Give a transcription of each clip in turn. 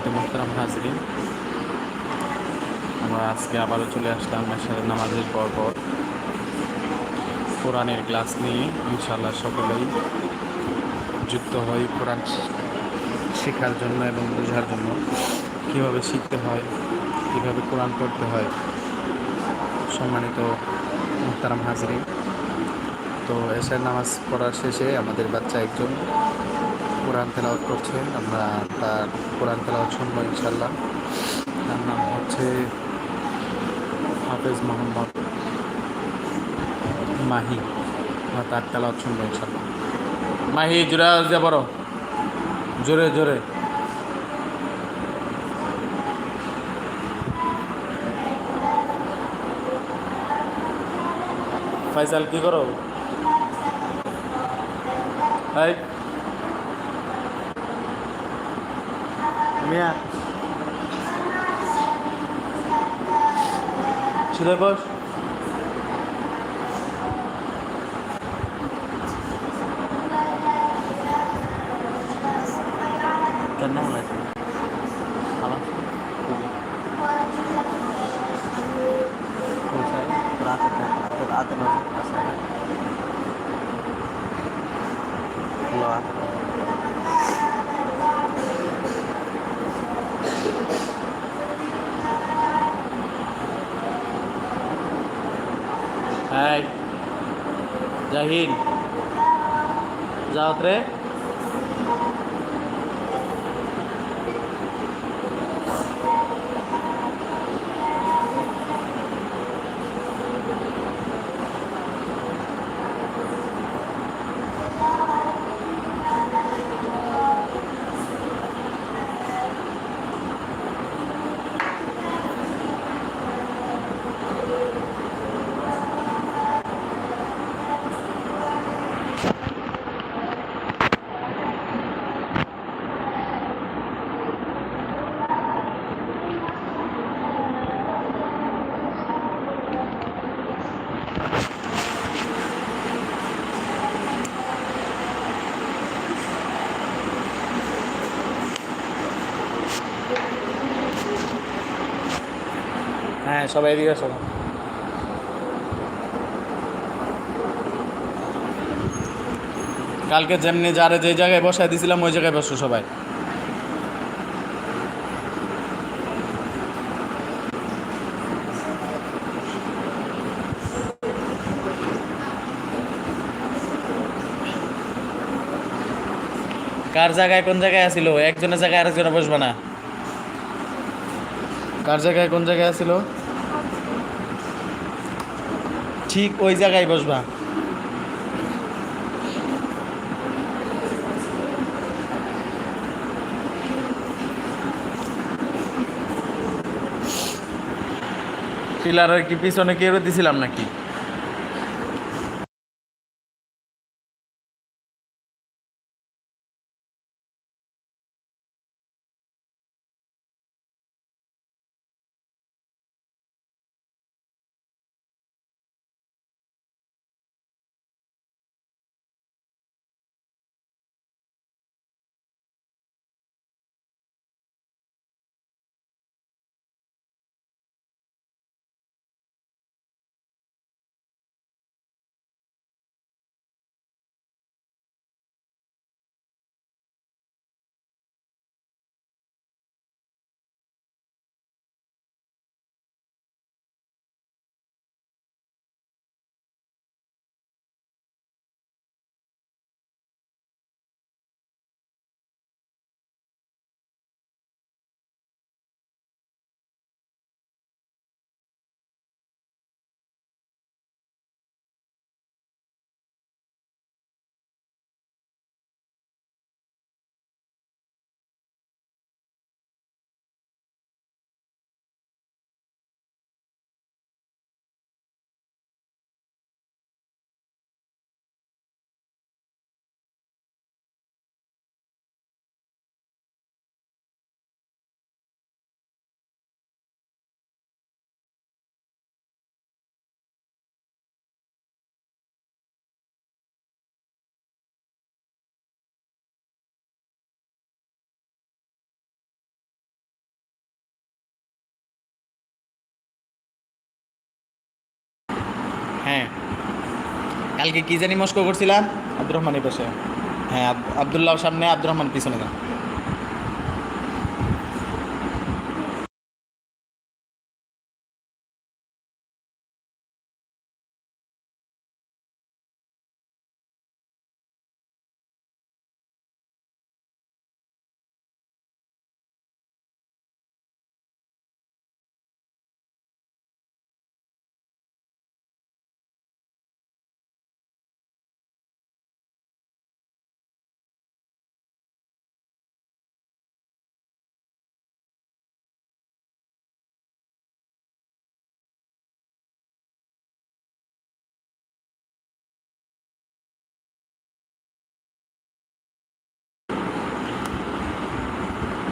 সম্মানিত মোহতারাম হাজরিন। আমরা আজকে আবারও চলে আসলাম মেশারের নামাজের পর পর কোরআনের ক্লাস নিয়ে ইনশাল্লাহ সকলেই যুক্ত হই কোরআন শেখার জন্য এবং বোঝার জন্য। কীভাবে শিখতে হয়, কীভাবে কোরআন পড়তে হয়। সম্মানিত মোহতারাম হাজরিন। তো এসার নামাজ পড়ার শেষে আমাদের বাচ্চা একজন কোরআন তেলাওয়াত করছে আমরা তার কোরআন তেলাওয়াত শুনব ইনশাল্লাহ তার নাম হচ্ছে হাফেজ মোহাম্মদ মাহি। আমরা তার তেলাওয়াত শুনব ইনশাল্লাহ মাহি, জোরে দিয়ে বড় জোরে জোরে। ফাইসাল কি করো? Hi Mia. Şuraya boş. Tenang lah. Alam. Kursa. Terata. Terata. Terata. Terata. Jahin যাও রে হ্যাঁ সবাই এদিকে আসো। কালকে যেমনি যারে যে জায়গায় বসায় দিয়েছিলাম ওই জায়গায় বসো সবাই। কার জায়গায় কোন জায়গায় আছিল? একজনের জায়গায় আরেকজনে বসবে না। কার জায়গায় কোন জায়গায় আছিল? ঠিক ওই জায়গায় বসবা। পিলারের কি পিছনে কেউ দিছিলাম নাকি? হ্যাঁ। কালকে কি জানি মস্কো করছিলাম আব্দুর রহমানের পাশে। হ্যাঁ আব- আব্দুল্লাহ সামনে আব্দুর রহমান পিছনে যান।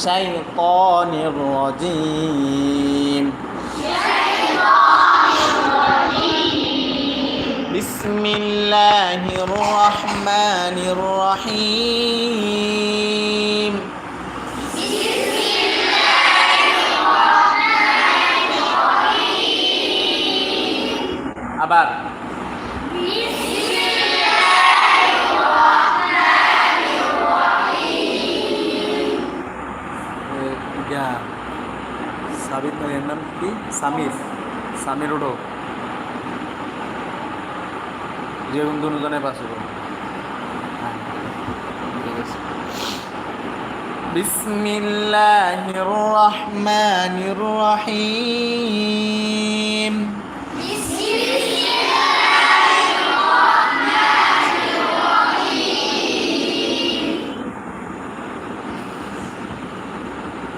الشيطان الرجيم. بسم الله الرحمن الرحيم. بسم الله الرحمن الرحيم أبار কি সামির সামির উঠো যে কোন দুজনে পাশে করো হ্যাঁ, ঠিক আছে بسم الله الرحمن الرحيم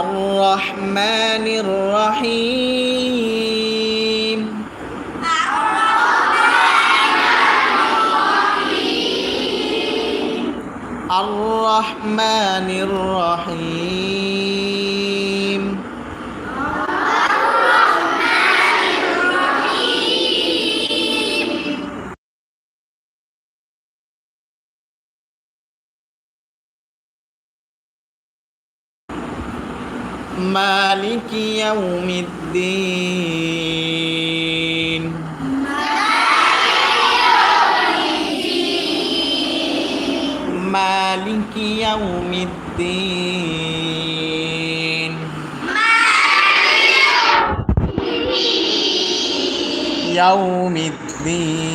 الرحمن الرحيم. الرحمن الرحيم. مالك يوم الدين مالك يوم الدين يوم الدين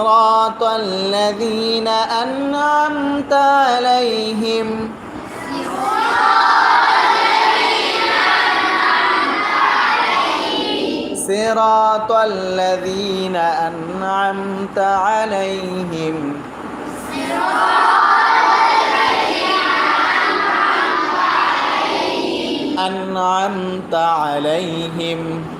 صراط الذين أنعمت عليهم. صراط الذين أنعمت عليهم. أنعمت عليهم.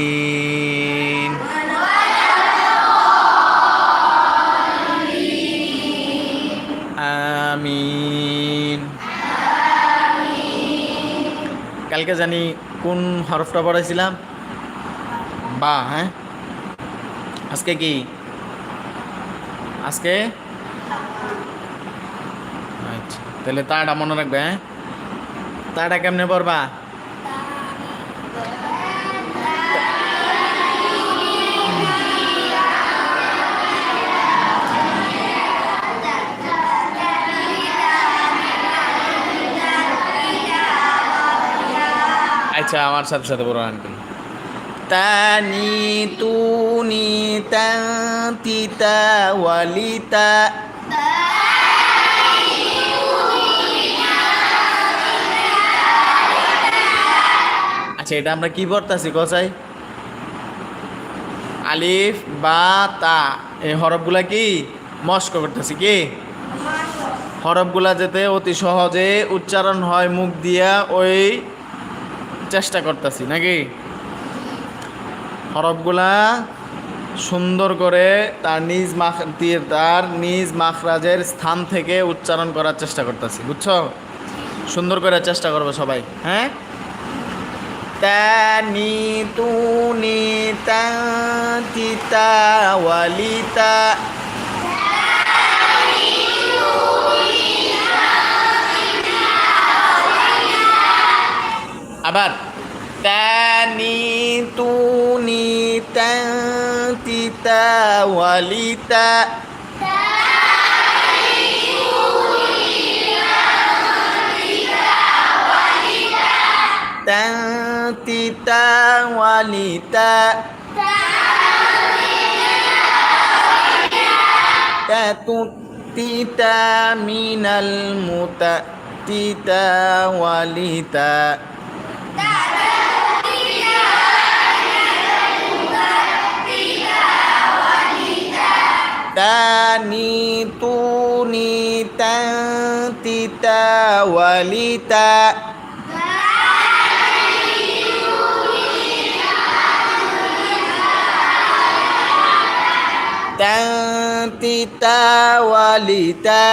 الضالين আমিন কালকে জানি কোন হরফটা পড়াইছিলাম বা হ্যাঁ আজকে কি আজকে আচ্ছা তাহলে তাটা মনে রাখবে হ্যাঁ তাটা কেমনে পড়বা আচ্ছা আমার সাথে সাথে বড় আঙ্কেল। তানি তুনি তিতা ওয়ালিতা। আচ্ছা এটা আমরা কি পড়তাছি কসাই আলিফ বা তা। এই হরফগুলা কি? মস্ক করতেছি কি? হরফগুলা যাতে অতি সহজে উচ্চারণ হয় মুখ দিয়া ওই চেষ্টা করতেছি, নাকি? হরফগুলা সুন্দর করে তার নিজ মাখ তার নিজ মাখরাজের স্থান থেকে উচ্চারণ করার চেষ্টা করতেছি, বুঝছ? সুন্দর করে চেষ্টা করব সবাই হ্যাঁ? তানি তুনি তা, তিতা ওয়ালিতা আবার তানি তুনি তা তিতা ওয়ালিতা তা তিতা ওয়ালিতা তিতা মিনাল মুতা তিতা ওয়ালিতা তানি তুনি তা তিতা ওয়ালিতা তা তিতা ওয়ালিতা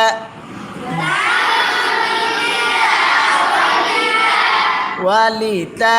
ওয়ালিতা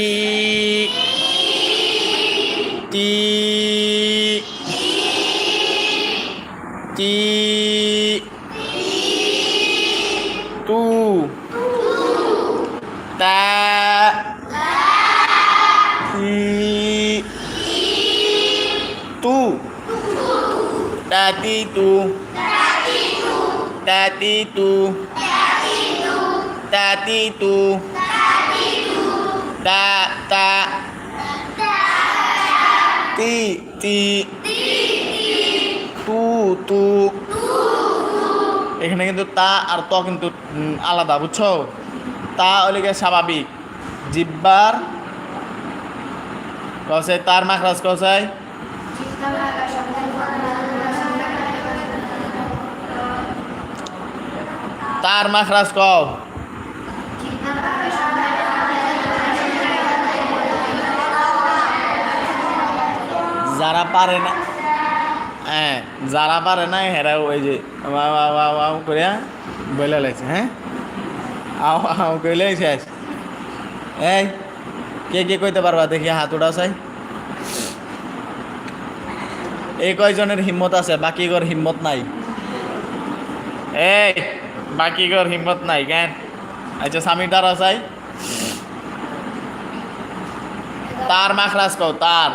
Tatitu Tatitu Ta ta Ti ti Tu tu এখানে কিন্তু তা আর ত কিন্তু আলাদা, বুঝছ? তা হলে স্বাভাবিক। জিব্বার কসাই তার মাখরাজ কসাই তার মাখরাজ কও। যারা পারে না হ্যাঁ যারা পারে না হেরা ওই যে ওয়া ওয়া ওয়া ওয়া করে বলে লাগছে হ্যাঁ? আও আও কইলে শেষ। এই, কে কে কইতে পারবা? দেখি হাত চাই। এই কয়জনের হিম্মত আছে? বাকি গর হিম্মত নাই। এই বাকি গর হিম্মত নাই কেন? আচ্ছা স্বামীর দ্বারা চাই। তার মাখরাজ কও তার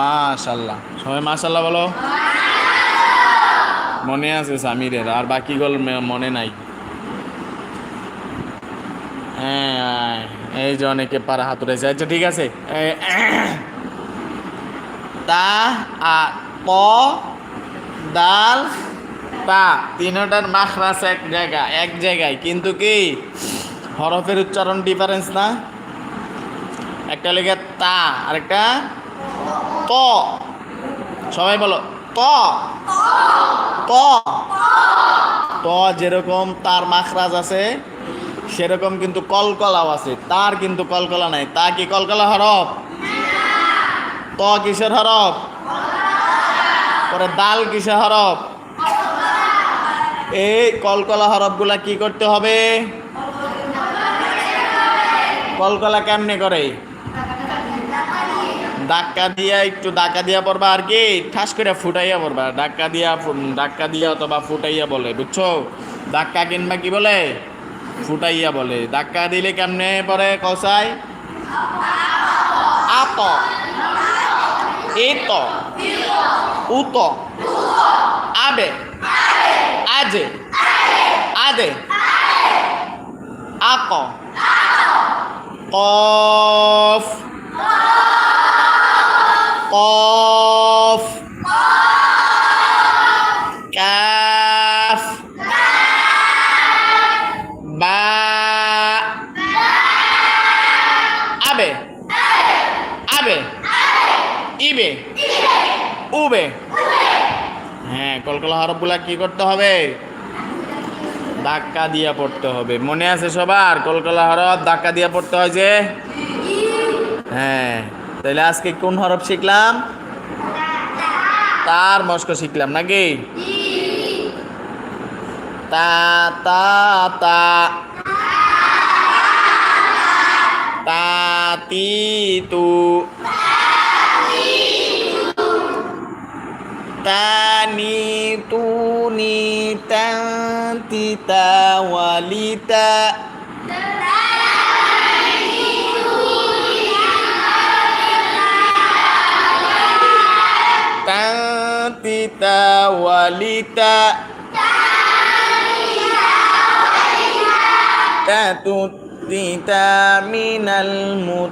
মাশাল্লাহ। সবাই মাশাল্লাহ বলো। মনে আছে সামিরের আর বাকি গল মনে নাই। হ্যাঁ এই যে অনেকে পারা হাত উঠেছে আচ্ছা ঠিক আছে। তা, আ প দাল তা তিনটার মাখরাস এক জায়গা, এক জায়গায়। কিন্তু কি? হরফের উচ্চারণ ডিফারেন্স না? একটা লেগে তা, আরেকটা ত সবাই বলো ত ত ত যেরকম তার মাখরাজ আছে সেরকম কিন্তু কলকলাও আছে। তার কিন্তু কলকলা নাই। তা কি কলকলা হরফ? ত কিসের হরফ? পরে দাল কিসের হরফ? এই কলকলা হরফগুলা কি করতে হবে? কলকলা কেমনে করে? ধাক্কা দিয়া, একটু ধাক্কা দিয়া পড়বা আর কি? ঠাস করে ফুটাইয়া পড়বা। ধাক্কা দিয়া ধাক্কা দিয়া অথবা ফুটাইয়া বলে, বুঝছ? ধাক্কা কিনবা কি বলে? ফুটাইয়া বলে, ধাক্কা দিলে কেমনে পরে কষাই আত, এত, উত, আবে, আজে, আদে, আক, কফ কফ হরফগুলা কি করতে হবে? ধাক্কা দিয়ে পড়তে হবে। মনে আছে সবার? কলকলা হরফ ধাক্কা দিয়ে পড়তে হয় যে? হ্যাঁ। তাহলে আজকে কোন হরফ শিখলাম? তার মস্ক শিখলাম নাকি? তা তা। তি তু তা নি তু নি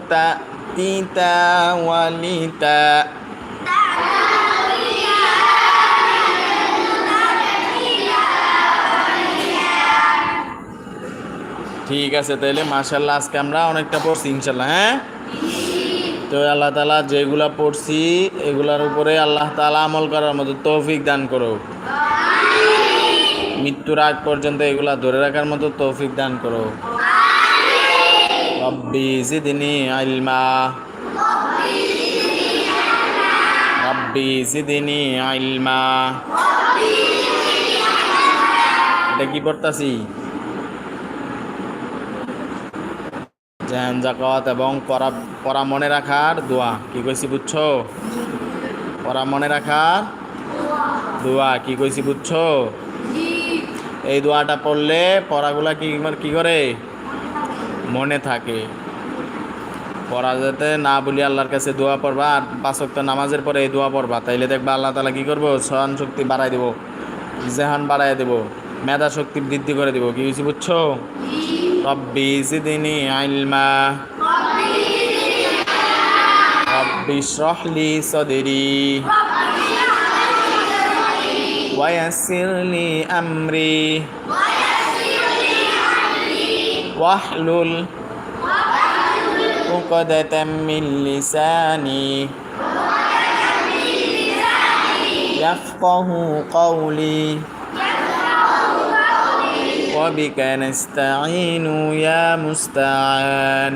তা তি তা ওয়ালি তা ঠিক আছে তাহলে মাশাল্লাহ আজকে আমরা অনেকটা পড়ছি ইনশাল্লাহ হ্যাঁ? তো আল্লাহ তালা যেগুলা পড়ছি, এগুলার উপরে আল্লাহ তালা আমল করার মতো তৌফিক দান করো মৃত্যুর আগ পর্যন্ত এগুলা ধরে রাখার মতো তৌফিক দান করো রব্বি জিদনি রব্বি জিদনি ইলমা এটা কি পড়তাছি? জ্যান জাকাত এবং পড়া পড়া মনে রাখার দোয়া। কি কইছি বুঝছ? পড়া মনে রাখার দোয়া। কি কইছি বুঝছ? এই দোয়াটা পড়লে পড়াগুলা কি কি করে? মনে থাকে। পড়া যাতে না বলি আল্লাহর কাছে দোয়া পড়বা আর পাঁচক্ত নামাজের পরে এই দোয়া পড়বা। তাইলে দেখবা আল্লাহ তালা কি করব? সহন শক্তি বাড়াই দেবো, জেহান বাড়াই দেবো, মেধা শক্তি বৃদ্ধি করে দেবো। কি হয়েছে বুঝছ? ربي زدني علما. ربي اشرح لي صدري. ويسر لي أمري. واحلل عقدة من لساني. يفقه قولي. وبك نستعين يا مستعان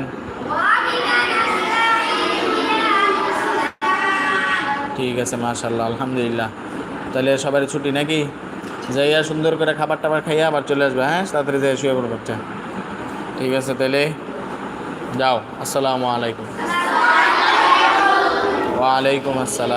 ঠিক আছে মাশাল্লাহ আলহামদুলিল্লাহ তাহলে সবারই ছুটি নাকি যাইয়া সুন্দর করে খাবার টাবার খাইয়া আবার চলে আসবে হ্যাঁ তাড়াতাড়ি যাই শুয়ে পড়ো বাচ্চা ঠিক আছে তাহলে যাও আসসালামু আলাইকুম ওয়ালাইকুম আসসালাম